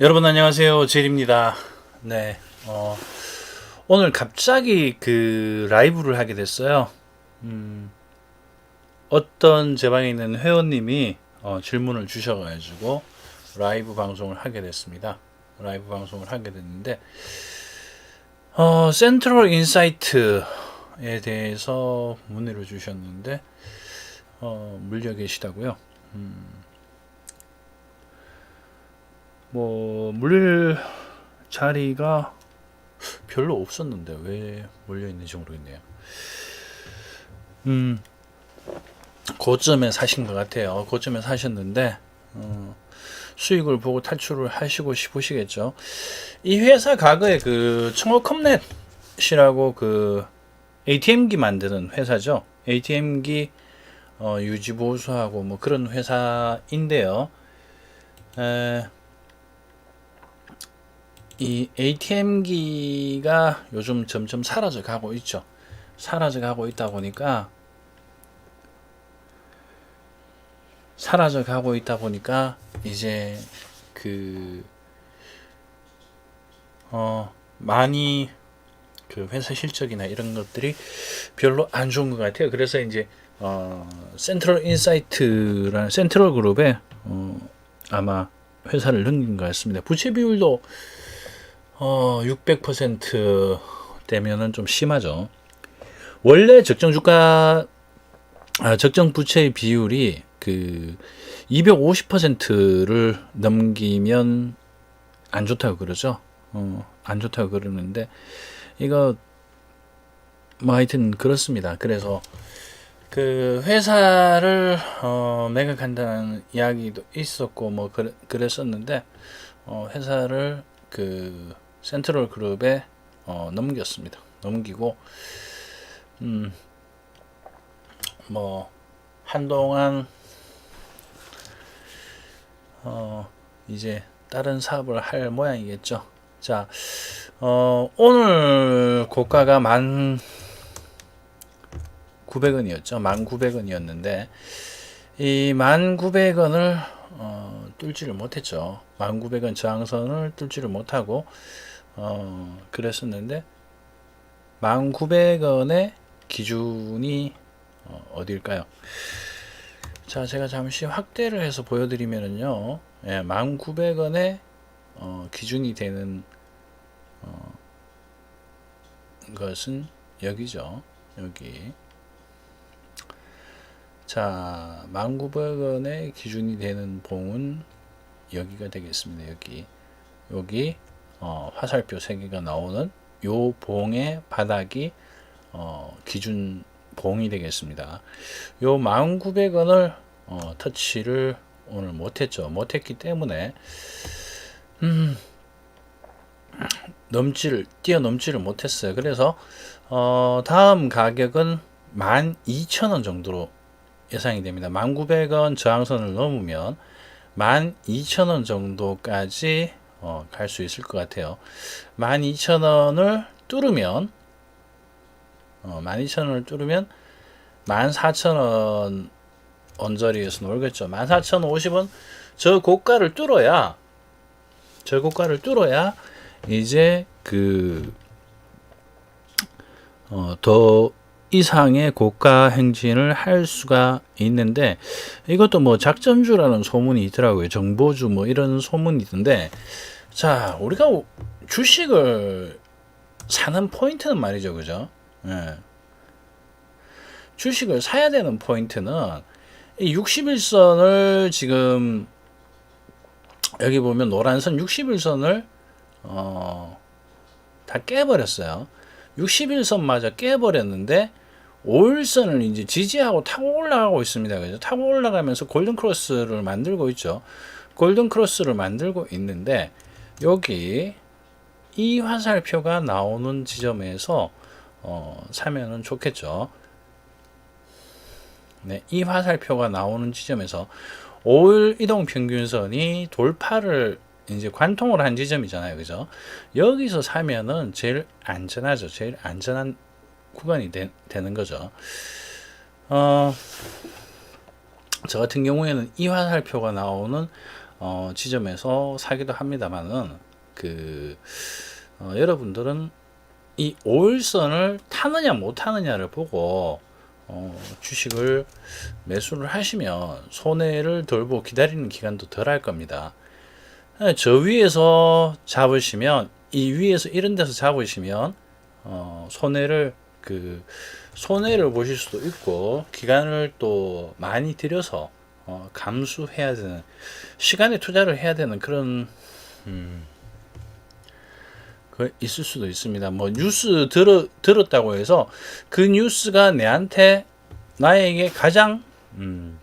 여러분 안녕하세요. 제리입니다. 네. 어, 오늘 갑자기 그 라이브를 하게 됐어요. 음, 어떤 제 방에 있는 회원님이 어, 질문을 주셔가지고 라이브 방송을 하게 됐습니다. 라이브 방송을 하게 됐는데, 어, 센트럴 인사이트에 대해서 문의를 주셨는데, 어, 물려 계시다고요. 뭐 물릴 자리가 별로 없었는데 왜 몰려 있는지 모르겠네요. 음, 고점에 사신 것 같아요. 고점에 사셨는데 어, 수익을 보고 탈출을 하시고 싶으시겠죠. 이 회사 과거에 그 청어컴넷이라고 그 ATM기 만드는 회사죠. ATM기 어, 유지 보수하고 뭐 그런 회사인데요. 에, 이 ATM기가 요즘 점점 사라져 가고 있죠. 사라져 가고 있다 보니까 사라져 가고 있다 보니까 이제 그 어, 많이 그 회사 실적이나 이런 것들이 별로 안 좋은 것 같아요. 그래서 이제 어, 센트럴 인사이트라는 센트럴 그룹에 어, 아마 회사를 넘긴 것 같습니다. 부채 비율도 어, 600% 되면은 좀 심하죠. 원래 적정 주가 아, 적정 부채의 비율이 그 250%를 넘기면 안 좋다고 그러죠. 어, 안 좋다고 그러는데 이거 뭐 하여튼 그렇습니다. 그래서 그 회사를 어, 매각한다는 이야기도 있었고 뭐 그래, 그랬었는데 어, 회사를 그 센트럴 그룹에 어, 넘겼습니다. 넘기고 음, 뭐 한동안 어, 이제 다른 사업을 할 모양이겠죠. 자, 어, 오늘 고가가 만 900원이었죠. 만 900원이었는데 이 만 900원을 어, 뚫지를 못했죠. 만 900원 저항선을 뚫지를 못하고 어, 그랬었는데 19,900원의 기준이 어, 어딜까요? 자, 제가 잠시 확대를 해서 보여드리면은요, 예, 19,900원의 어, 기준이 되는 어, 것은 여기죠. 여기. 자, 19,900원의 기준이 되는 봉은 여기가 되겠습니다. 여기. 여기 어, 화살표 세 개가 나오는 요 봉의 바닥이 어, 기준 봉이 되겠습니다. 요 19,900원을 어, 터치를 오늘 못했죠. 못했기 때문에 음, 넘지를 뛰어넘지를 못했어요. 그래서 어, 다음 가격은 12,000원 정도로 예상이 됩니다. 19,900원 저항선을 넘으면 12,000원 정도까지 어, 갈 수 있을 것 같아요. 12,000원을 뚫으면 어, 12,000원을 뚫으면 14,000원 언저리에서 놀겠죠. 14,050원 저 고가를 뚫어야 저 고가를 뚫어야 이제 그 어, 더 이상의 고가 행진을 할 수가 있는데 이것도 뭐 작전주라는 소문이 있더라고요. 정보주 뭐 이런 소문이 있던데 자 우리가 주식을 사는 포인트는 말이죠, 그죠? 예. 주식을 사야 되는 포인트는 이 61선을 지금 여기 보면 노란선 61선을 어, 다 깨버렸어요. 61선마저 깨버렸는데 5일선을 이제 지지하고 타고 올라가고 있습니다. 그죠? 타고 올라가면서 골든 크로스를 만들고 있죠. 골든 크로스를 만들고 있는데 여기 이 화살표가 나오는 지점에서 어, 사면은 좋겠죠. 네, 이 화살표가 나오는 지점에서 5일 이동 평균선이 돌파를 이제 관통을 한 지점이잖아요. 그죠? 여기서 사면은 제일 안전하죠. 제일 안전한 구간이 되, 는 거죠. 어, 저 같은 경우에는 이 화살표가 나오는 어, 지점에서 사기도 합니다만은 그 어, 여러분들은 이 5일선을 타느냐 못 타느냐를 보고 어, 주식을 매수를 하시면 손해를 덜 보고 기다리는 기간도 덜 할 겁니다. 예, 저 위에서 잡으시면 이 위에서 이런 데서 잡으시면 어, 손해를 그 손해를 보실 수도 있고 기간을 또 많이 들여서 어, 감수해야 되는 시간에 투자를 해야 되는 그런 음, 그 있을 수도 있습니다. 뭐 뉴스 들어, 들었다고 해서 그 뉴스가 내한테 나에게 가장 음,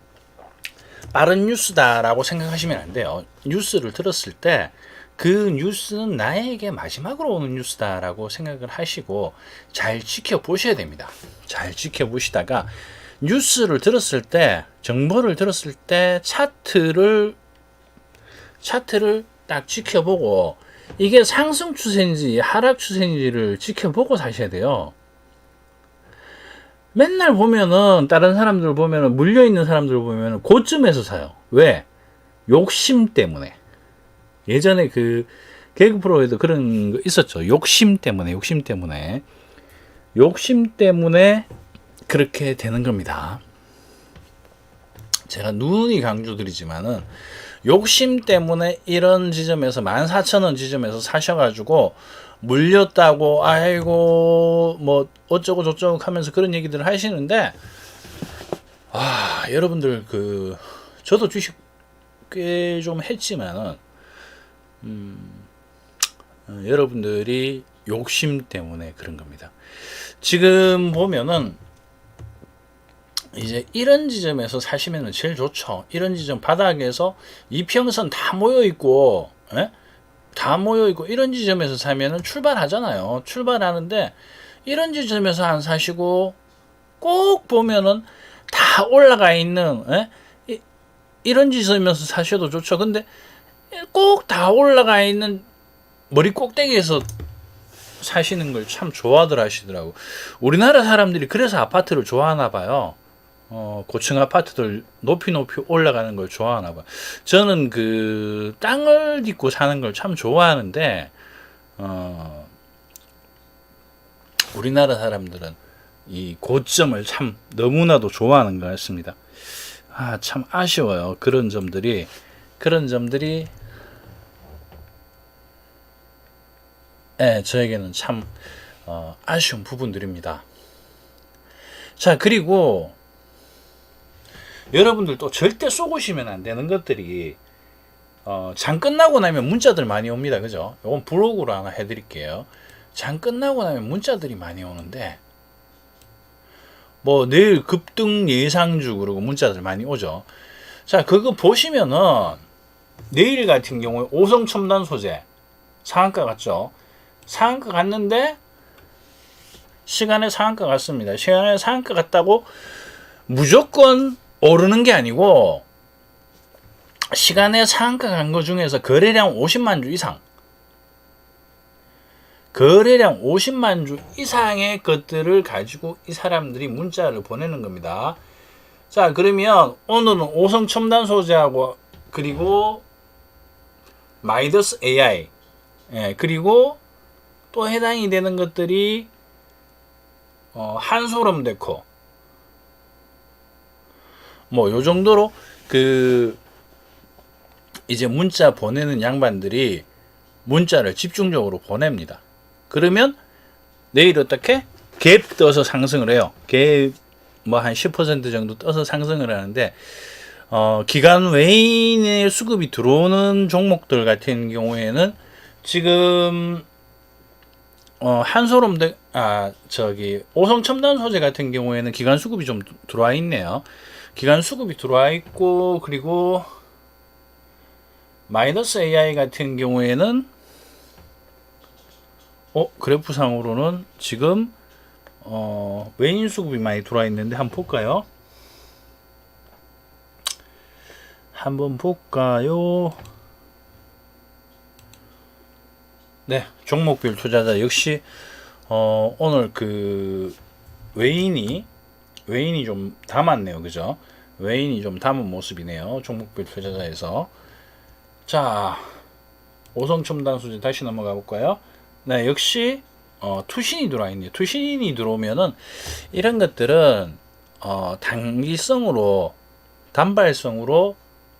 빠른 뉴스다라고 생각하시면 안 돼요. 뉴스를 들었을 때 그 뉴스는 나에게 마지막으로 오는 뉴스다라고 생각을 하시고 잘 지켜보셔야 됩니다. 잘 지켜보시다가 뉴스를 들었을 때 정보를 들었을 때 차트를 차트를 딱 지켜보고 이게 상승 추세인지 하락 추세인지를 지켜보고 사셔야 돼요. 맨날 보면은 다른 사람들 보면은 물려 있는 사람들 보면은 고점에서 사요. 왜? 욕심 때문에. 예전에 그 개그 프로에도 그런 거 있었죠. 욕심 때문에, 욕심 때문에. 욕심 때문에 그렇게 되는 겁니다. 제가 누누이 강조드리지만은 욕심 때문에 이런 지점에서 14,000원 지점에서 사셔가지고 물렸다고 아이고 뭐 어쩌고 저쩌고 하면서 그런 얘기들을 하시는데 아 여러분들 그 저도 주식 꽤 좀 했지만은 음, 어, 여러분들이 욕심 때문에 그런 겁니다. 지금 보면은 이제 이런 지점에서 사시면 제일 좋죠. 이런 지점 바닥에서 이평선 다 모여 있고, 예? 다 모여 있고 이런 지점에서 사면은 출발하잖아요. 출발하는데 이런 지점에서 안 사시고 꼭 보면은 다 올라가 있는 예? 이, 이런 지점에서 사셔도 좋죠. 근데 꼭 다 올라가 있는 머리 꼭대기에서 사시는 걸 참 좋아들 하시더라고. 우리나라 사람들이 그래서 아파트를 좋아하나 봐요. 어, 고층 아파트들 높이 높이 올라가는 걸 좋아하나 봐. 저는 그 땅을 딛고 사는 걸 참 좋아하는데 어, 우리나라 사람들은 이 고점을 참 너무나도 좋아하는 것 같습니다. 아, 참 아쉬워요. 그런 점들이 그런 점들이 예, 저에게는 참 어, 아쉬운 부분들입니다. 자, 그리고 여러분들도 절대 쏘고시면 안 되는 것들이 어, 장 끝나고 나면 문자들 많이 옵니다. 그죠? 이건 블로그로 하나 해드릴게요. 장 끝나고 나면 문자들이 많이 오는데 뭐 내일 급등 예상주 그러고 문자들 많이 오죠. 자 그거 보시면은 내일 같은 경우에 오성 첨단 소재 상한가 같죠. 상한가 갔는데 시간에 상한가 갔습니다. 시간에 상한가 갔다고 무조건 오르는 게 아니고 시간에 상한가 간거 중에서 거래량 50만 주 이상 거래량 50만 주 이상의 것들을 가지고 이 사람들이 문자를 보내는 겁니다. 자, 그러면 오늘은 오성 첨단 소재하고 그리고 마이더스 AI 예, 그리고 또 해당이 되는 것들이 어, 한소름 데코 뭐 요 정도로 그 이제 문자 보내는 양반들이 문자를 집중적으로 보냅니다. 그러면 내일 어떻게 갭 떠서 상승을 해요. 갭 뭐 한 10% 정도 떠서 상승을 하는데 어, 기간 외인의 수급이 들어오는 종목들 같은 경우에는 지금 어, 한소름 대, 아 저기 오성 첨단 소재 같은 경우에는 기간 수급이 좀 들어와 있네요. 기간 수급이 들어와 있고 그리고 마이너스 AI 같은 경우에는 어 그래프상으로는 지금 어 외인 수급이 많이 들어와 있는데 한번 볼까요? 한번 볼까요? 네, 종목별 투자자 역시 어, 오늘 그 외인이 외인이 좀 담았네요, 그죠? 외인이 좀 담은 모습이네요. 종목별 투자자에서 자, 오성첨단 수지 다시 넘어가 볼까요? 네, 역시 어, 투신이 들어와 있네요. 투신이 들어오면은 이런 것들은 어, 단기성으로 단발성으로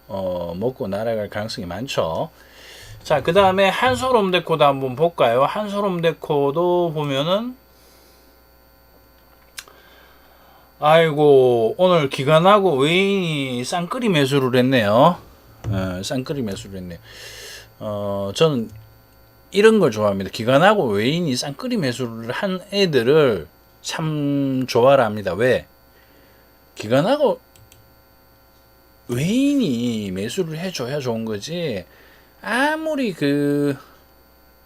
어, 먹고 날아갈 가능성이 많죠. 자, 그 다음에 한솔홈데코도 한번 볼까요? 한솔홈데코도 보면은 아이고 오늘 기관하고 외인이 쌍끌이 매수를 했네요. 어, 쌍끌이 매수를 했네요. 어, 저는 이런 걸 좋아합니다. 기관하고 외인이 쌍끌이 매수를 한 애들을 참 좋아를 합니다. 왜? 기관하고 외인이 매수를 해줘야 좋은 거지. 아무리 그,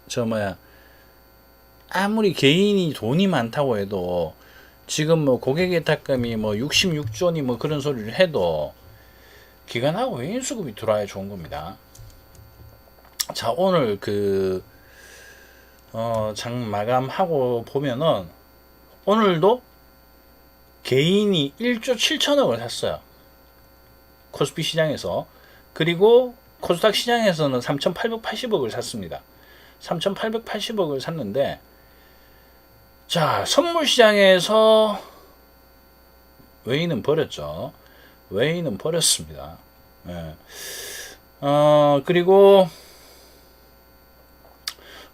저 뭐야, 아무리 개인이 돈이 많다고 해도 지금 뭐 고객의 탁감이 뭐 66조니 뭐 그런 소리를 해도 기관하고 외인 수급이 들어와야 좋은 겁니다. 자, 오늘 그, 어, 장 마감하고 보면은 오늘도 개인이 1조 7천억을 샀어요. 코스피 시장에서. 그리고 코스닥 시장에서는 3,880억을 샀습니다. 3,880억을 샀는데, 자, 선물 시장에서 외인은 버렸죠. 외인은 버렸습니다. 예. 어, 그리고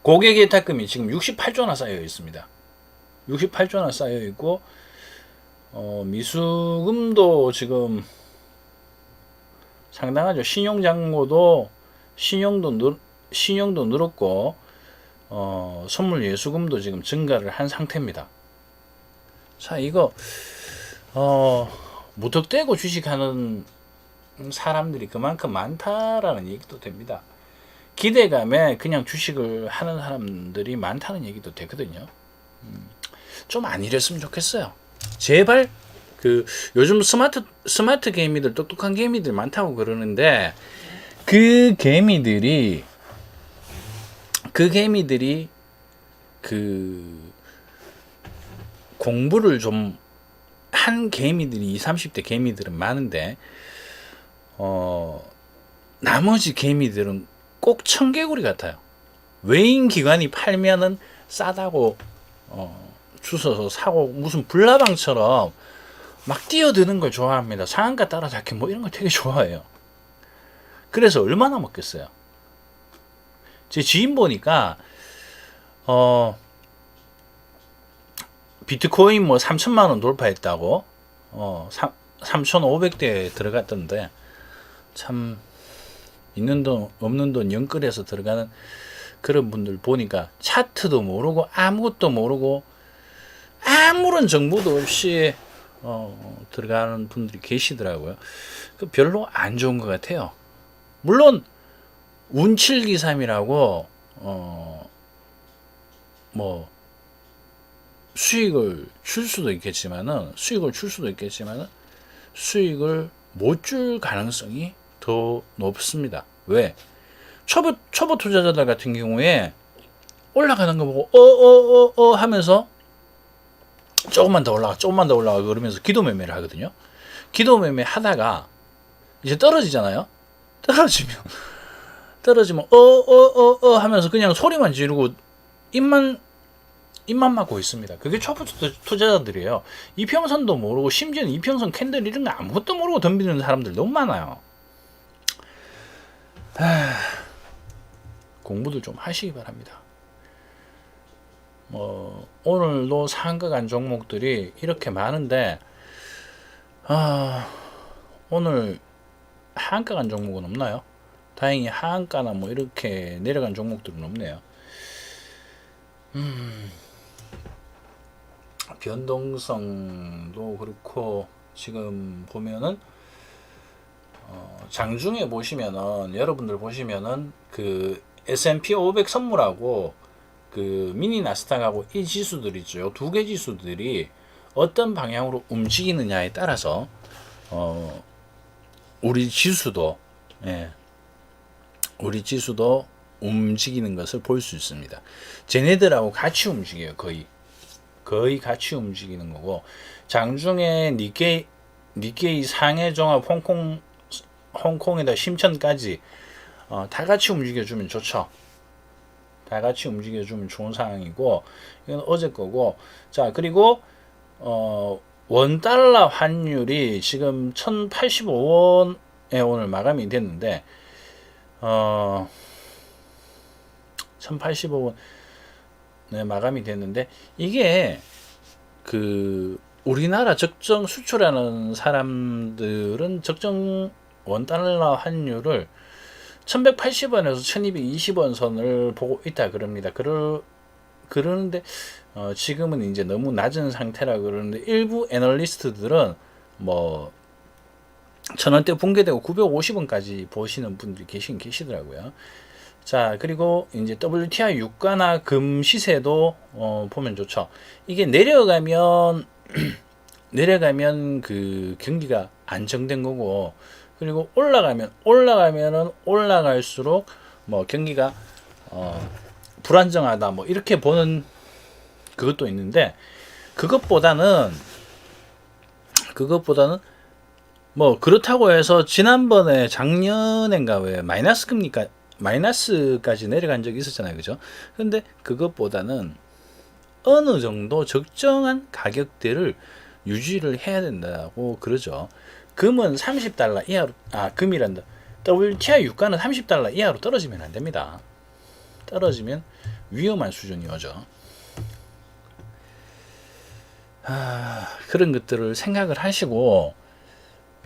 고객 예탁금이 지금 68조나 쌓여 있습니다. 68조나 쌓여 있고, 어, 미수금도 지금 상당하죠. 신용장고도 신용도 늘 신용도 늘었고 어, 선물 예수금도 지금 증가를 한 상태입니다. 자, 이거 어, 무턱대고 주식하는 사람들이 그만큼 많다라는 얘기도 됩니다. 기대감에 그냥 주식을 하는 사람들이 많다는 얘기도 되거든요. 음, 좀안 이랬으면 좋겠어요. 제발 그 요즘 스마트 스마트 개미들 똑똑한 개미들 많다고 그러는데 그 개미들이 그 개미들이 그 공부를 좀 한 개미들이 20, 30대 개미들은 많은데 어 나머지 개미들은 꼭 청개구리 같아요. 외인 기관이 팔면은 싸다고 어 주워서 사고 무슨 불나방처럼 막 뛰어드는 걸 좋아합니다. 상한가 따라잡기 뭐 이런 거 되게 좋아해요. 그래서 얼마나 먹겠어요? 제 지인 보니까 어 비트코인 뭐 3천만 원 돌파했다고 어 3, 3,500대 들어갔던데 참 있는 돈 없는 돈 영끌해서 들어가는 그런 분들 보니까 차트도 모르고 아무것도 모르고 아무런 정보도 없이 어, 들어가는 분들이 계시더라고요. 그 별로 안 좋은 것 같아요. 물론 운칠기삼이라고 어, 뭐 수익을 줄 수도 있겠지만은 수익을 줄 수도 있겠지만은 수익을 못 줄 가능성이 더 높습니다. 왜? 초보 초보 투자자들 같은 경우에 올라가는 거 보고 어어어어 하면서 조금만 더 올라가, 조금만 더 올라가 그러면서 기도 매매를 하거든요. 기도 매매 하다가 이제 떨어지잖아요. 떨어지면 떨어지면 어 어 어 어 하면서 그냥 소리만 지르고 입만 입만 막고 있습니다. 그게 초보 투자자들이에요. 이평선도 모르고 심지어는 이평선 캔들 이런 거 아무것도 모르고 덤비는 사람들 너무 많아요. 하... 공부도 좀 하시기 바랍니다. 뭐 오늘도 상가 간 종목들이 이렇게 많은데 아 오늘 하한가 간 종목은 없나요? 다행히 하한가나 뭐 이렇게 내려간 종목들은 없네요. 음, 변동성도 그렇고 지금 보면은 어, 장중에 보시면은 여러분들 보시면은 그 S&P 500 선물하고 그 미니 나스닥하고 이 지수들 있죠. 두 개 지수들이 어떤 방향으로 움직이느냐에 따라서 어 우리 지수도 예, 우리 지수도 움직이는 것을 볼 수 있습니다. 쟤네들하고 같이 움직여요. 거의 거의 같이 움직이는 거고 장중에 니케이 니케이 상해 종합 홍콩 홍콩에다 심천까지 어, 다 같이 움직여주면 좋죠. 다 같이 움직여주면 좋은 상황이고 이건 어제 거고 자 그리고 어, 원 달러 환율이 지금 1,085원에 오늘 마감이 됐는데 어 1,085원 네, 마감이 됐는데 이게 그 우리나라 적정 수출하는 사람들은 적정 원 달러 환율을 1180원에서 1220원 선을 보고 있다 그럽니다. 그러, 그러는데 어, 지금은 이제 너무 낮은 상태라 그러는데 일부 애널리스트들은 뭐 천원대 붕괴되고 950원까지 보시는 분들이 계신 계시더라고요. 자 그리고 이제 WTI 유가나 금 시세도 어, 보면 좋죠. 이게 내려가면 내려가면 그 경기가 안정된 거고 그리고 올라가면 올라가면은 올라갈수록 뭐 경기가 어 불안정하다 뭐 이렇게 보는 그것도 있는데 그것보다는 그것보다는 뭐 그렇다고 해서 지난번에 작년엔가 왜 마이너스 금리가 마이너스까지 내려간 적이 있었잖아요. 그죠? 근데 그것보다는 어느 정도 적정한 가격대를 유지를 해야 된다고 그러죠. 금은 30달러 이하로 아 금이란다. WTI 유가는 30달러 이하로 떨어지면 안 됩니다. 떨어지면 위험한 수준이 오죠. 아, 그런 것들을 생각을 하시고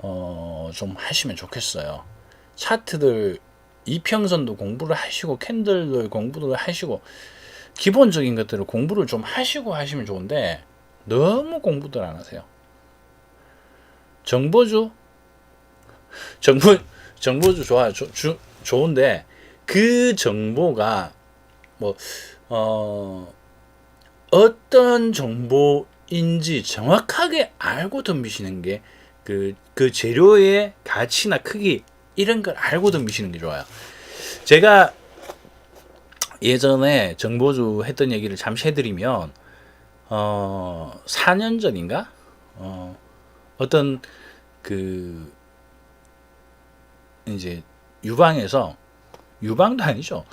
어, 좀 하시면 좋겠어요. 차트들 이평선도 공부를 하시고 캔들들 공부를 하시고 기본적인 것들을 공부를 좀 하시고 하시면 좋은데 너무 공부들 안 하세요. 정보주 정보 정보주 좋아요. 조, 주, 좋은데 그 정보가 뭐 어, 어떤 정보인지 정확하게 알고 덤비시는 게 그 그 재료의 가치나 크기 이런 걸 알고 덤비시는 게 좋아요. 제가 예전에 정보주 했던 얘기를 잠시 해드리면 어 4년 전인가 어 어떤 그 이제 유방에서 유방도 아니죠.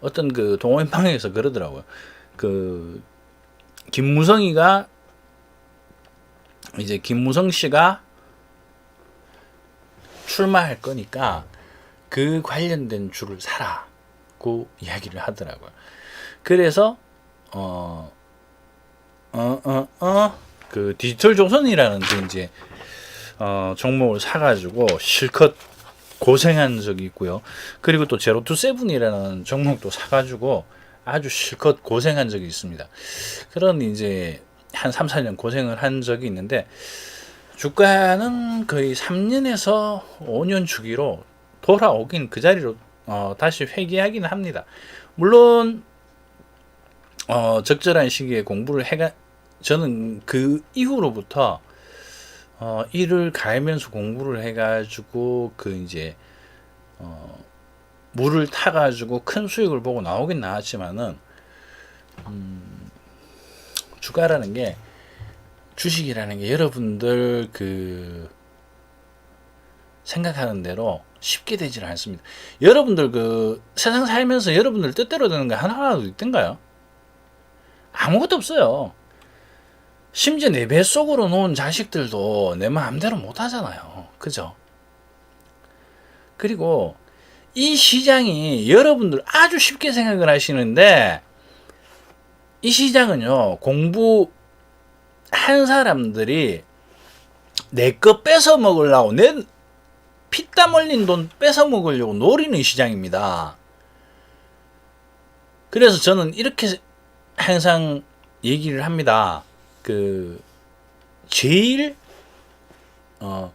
어떤 그 동호인 방에서 그러더라고요. 그 김무성이가 이제 김무성 씨가 출마할 거니까 그 관련된 줄을 사라고 이야기를 하더라고요. 그래서 어 어, 어, 어, 그 디지털 조선이라는 그 이제, 어, 종목을 사가지고 실컷 고생한 적이 있고요. 그리고 또 제로 투 세븐이라는 종목도 사가지고 아주 실컷 고생한 적이 있습니다. 그런 이제 한 3, 4년 고생을 한 적이 있는데, 주가는 거의 3년에서 5년 주기로 돌아오긴 그 자리로 어, 다시 회귀하기는 합니다. 물론 어, 적절한 시기에 공부를 해가 저는 그 이후로부터 어, 일을 갈면서 공부를 해가지고 그 이제 어, 물을 타가지고 큰 수익을 보고 나오긴 나왔지만은 음, 주가라는 게 주식이라는 게 여러분들 그 생각하는 대로 쉽게 되질 않습니다. 여러분들 그 세상 살면서 여러분들 뜻대로 되는 게 하나라도 있던가요? 아무것도 없어요. 심지어 내 뱃속으로 놓은 자식들도 내 마음대로 못 하잖아요. 그죠? 그리고 이 시장이 여러분들 아주 쉽게 생각을 하시는데 이 시장은요, 공부 한 사람들이 내 거 뺏어 먹으려고, 내 피땀 흘린 돈 뺏어 먹으려고 노리는 시장입니다. 그래서 저는 이렇게 항상 얘기를 합니다. 그 제일 어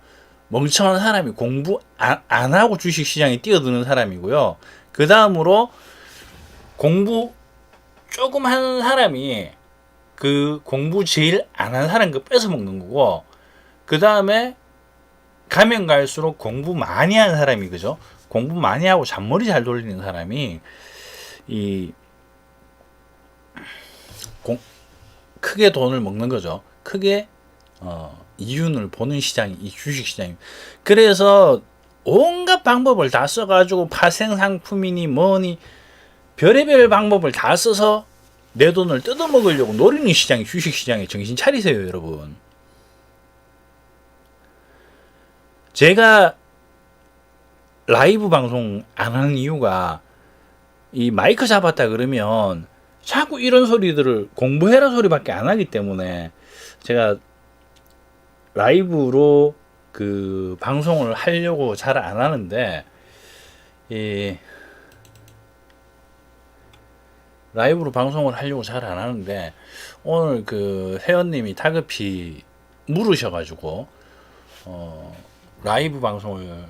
멍청한 사람이 공부 안, 안 하고 주식 시장에 뛰어드는 사람이고요. 그 다음으로 공부 조금 하는 사람이 그 공부 제일 안 한 사람 그 뺏어 먹는 거고 그 다음에 가면 갈수록 공부 많이 하는 사람이 그죠? 공부 많이 하고 잔머리 잘 돌리는 사람이 이 공, 크게 돈을 먹는 거죠. 크게 어, 이윤을 보는 시장이 이 주식 시장이. 그래서 온갖 방법을 다 써가지고 파생 상품이니 뭐니 별의별 방법을 다 써서 내 돈을 뜯어먹으려고 노리는 시장이 주식 시장에 정신 차리세요, 여러분. 제가 라이브 방송 안 하는 이유가 이 마이크 잡았다 그러면 자꾸 이런 소리들을 공부해라 소리밖에 안 하기 때문에 제가 라이브로 그 방송을 하려고 잘 안 하는데 이 라이브로 방송을 하려고 잘 안 하는데 오늘 그 회원님이 다급히 물으셔가지고 어 라이브 방송을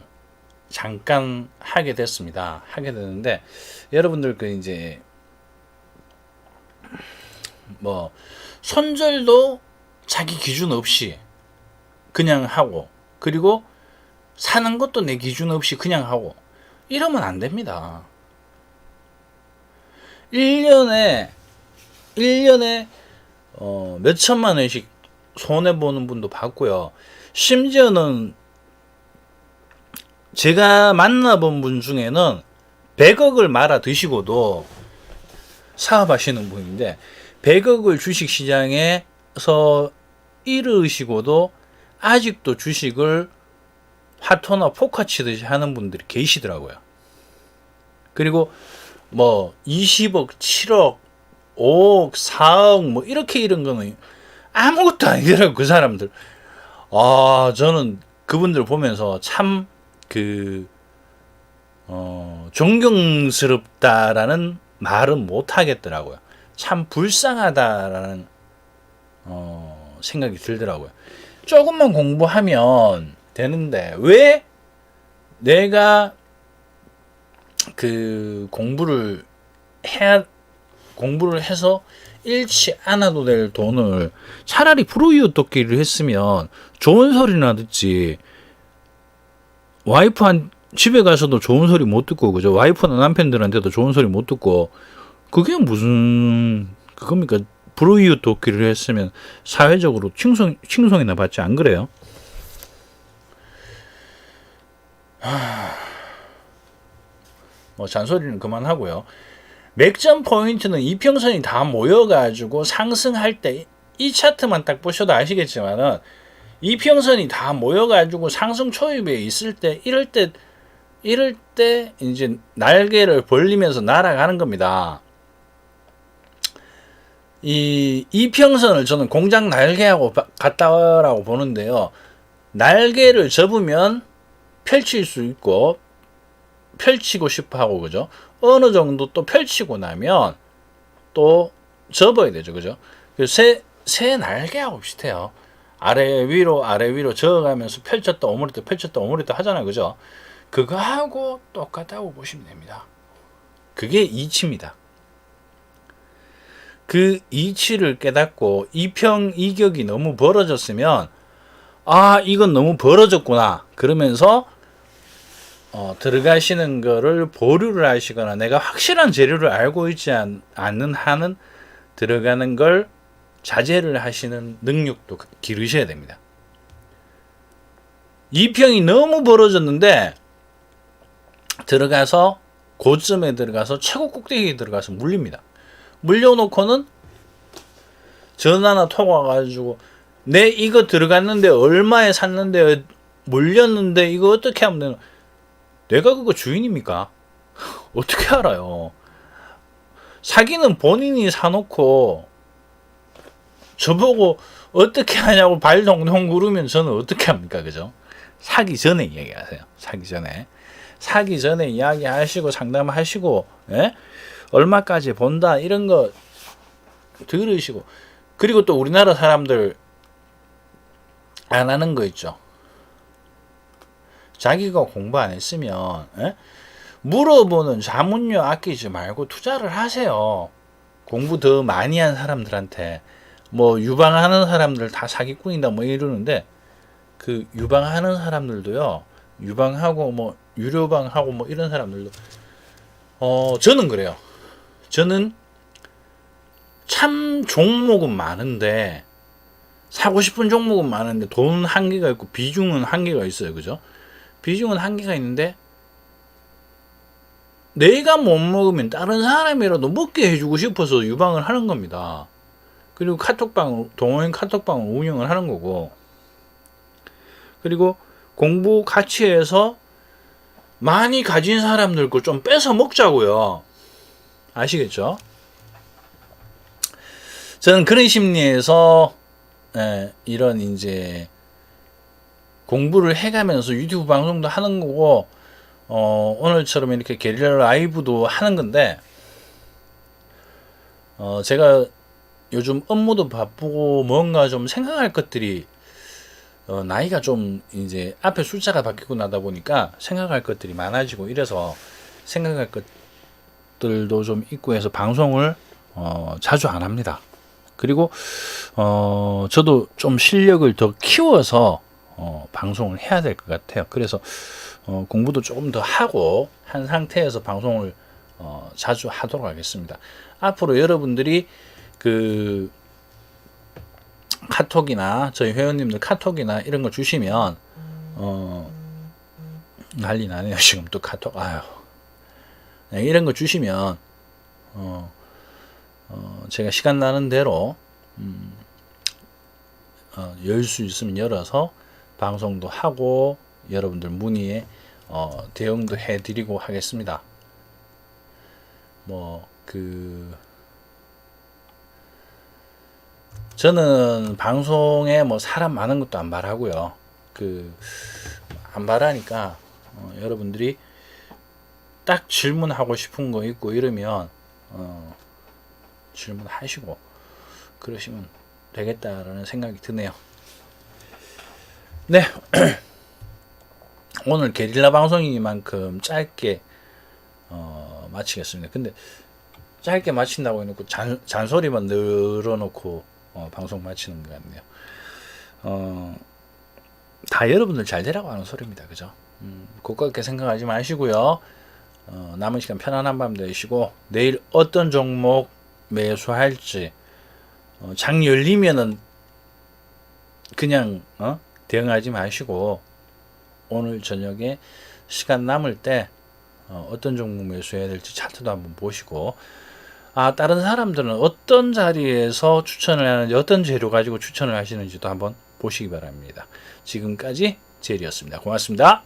잠깐 하게 됐습니다. 하게 됐는데 여러분들 그 이제 뭐 손절도 자기 기준 없이 그냥 하고 그리고 사는 것도 내 기준 없이 그냥 하고 이러면 안 됩니다. 1년에 1년에 어, 몇 천만 원씩 손해 보는 분도 봤고요. 심지어는 제가 만나본 분 중에는 100억을 말아 드시고도 사업하시는 분인데 100억을 주식 시장에서 잃으시고도 아직도 주식을 화토나 포카 치듯이 하는 분들이 계시더라고요. 그리고 뭐 20억, 7억, 5억, 4억 뭐 이렇게 이런 거는 아무것도 아니더라고 그 사람들. 아 저는 그분들 보면서 참 그 어, 존경스럽다라는 말은 못 하겠더라고요. 참 불쌍하다라는 어, 생각이 들더라고요. 조금만 공부하면 되는데 왜 내가 그 공부를 해야 공부를 해서 잃지 않아도 될 돈을 차라리 프로이어 돕기를 했으면 좋은 소리나 듣지. 와이프한 집에 가서도 좋은 소리 못 듣고 그죠? 와이프나 남편들한테도 좋은 소리 못 듣고. 그게 무슨 그겁니까? 불우이웃 돕기를 했으면 사회적으로 칭송 칭송이나 받지 안 그래요? 뭐 잔소리는 그만하고요. 맥점 포인트는 이평선이 다 모여가지고 상승할 때 이 차트만 딱 보셔도 아시겠지만은 이평선이 다 모여가지고 상승 초입에 있을 때 이럴 때 이럴 때 이제 날개를 벌리면서 날아가는 겁니다. 이 이평선을 저는 공장 날개하고 바- 같다라고 보는데요. 날개를 접으면 펼칠 수 있고 펼치고 싶어 하고 그죠? 어느 정도 또 펼치고 나면 또 접어야 되죠. 그죠? 새, 새 날개하고 비슷해요. 아래 위로 아래 위로 저어가면서 펼쳤다 오므렸다 펼쳤다 오므렸다 하잖아요. 그죠? 그거하고 똑같다고 보시면 됩니다. 그게 이치입니다. 그 이치를 깨닫고 이평 이격이 너무 벌어졌으면 아 이건 너무 벌어졌구나 그러면서 어, 들어가시는 거를 보류를 하시거나 내가 확실한 재료를 알고 있지 않, 않는 한은 들어가는 걸 자제를 하시는 능력도 기르셔야 됩니다. 이평이 너무 벌어졌는데 들어가서 고점에 들어가서 최고 꼭대기에 들어가서 물립니다. 물려놓고는 전화나 톡 와가지고 내 이거 들어갔는데 얼마에 샀는데 물렸는데 이거 어떻게 하면 되나? 내가 그거 주인입니까? 어떻게 알아요? 사기는 본인이 사놓고 저보고 어떻게 하냐고 발동동 구르면 저는 어떻게 합니까? 그죠? 사기 전에 이야기하세요. 사기 전에. 사기 전에 이야기하시고 상담하시고, 예? 얼마까지 본다, 이런 거 들으시고. 그리고 또 우리나라 사람들 안 하는 거 있죠. 자기가 공부 안 했으면, 예? 물어보는 자문료 아끼지 말고 투자를 하세요. 공부 더 많이 한 사람들한테 뭐 유방하는 사람들 다 사기꾼이다 뭐 이러는데 그 유방하는 사람들도요 유방하고 뭐 유료방하고 뭐 이런 사람들도 어 저는 그래요 저는 참 종목은 많은데 사고 싶은 종목은 많은데 돈 한계가 있고 비중은 한계가 있어요 그죠 비중은 한계가 있는데 내가 못 먹으면 다른 사람이라도 먹게 해주고 싶어서 유방을 하는 겁니다. 그리고 카톡방, 동호인 카톡방을 운영을 하는 거고, 그리고 공부 같이 해서 많이 가진 사람들 거 좀 뺏어 먹자고요. 아시겠죠? 저는 그런 심리에서 예, 이런 이제 공부를 해가면서 유튜브 방송도 하는 거고 어, 오늘처럼 이렇게 게릴라 라이브도 하는 건데 어, 제가 요즘 업무도 바쁘고 뭔가 좀 생각할 것들이 어, 나이가 좀 이제 앞에 숫자가 바뀌고 나다 보니까 생각할 것들이 많아지고 이래서 생각할 것들도 좀 있고 해서 방송을 어, 자주 안 합니다. 그리고 어, 저도 좀 실력을 더 키워서 어, 방송을 해야 될 것 같아요. 그래서 어, 공부도 조금 더 하고 한 상태에서 방송을 어, 자주 하도록 하겠습니다. 앞으로 여러분들이 그 카톡이나 저희 회원님들 카톡이나 이런 거 주시면 어 난리 나네요 지금 또 카톡 아유 네, 이런 거 주시면 어, 어 제가 시간 나는 대로 음, 어, 열 수 있으면 열어서 방송도 하고 여러분들 문의에 어, 대응도 해드리고 하겠습니다. 뭐 그 저는 방송에 뭐 사람 많은 것도 안 바라고요. 그 안 바라니까 어, 여러분들이 딱 질문하고 싶은 거 있고 이러면 어, 질문하시고 그러시면 되겠다라는 생각이 드네요. 네. 오늘 게릴라 방송이니만큼 짧게 어, 마치겠습니다. 근데 짧게 마친다고 해놓고 잔, 잔소리만 늘어놓고 어, 방송 마치는 것 같네요. 어, 다 여러분들 잘 되라고 하는 소리입니다. 그죠? 음, 고깝게 생각하지 마시고요. 어, 남은 시간 편안한 밤 되시고 내일 어떤 종목 매수할지 어, 장 열리면은 그냥 어? 대응하지 마시고 오늘 저녁에 시간 남을 때 어, 어떤 종목 매수해야 될지 차트도 한번 보시고 아 다른 사람들은 어떤 자리에서 추천을 하는지 어떤 재료 가지고 추천을 하시는지도 한번 보시기 바랍니다. 지금까지 제리였습니다. 고맙습니다.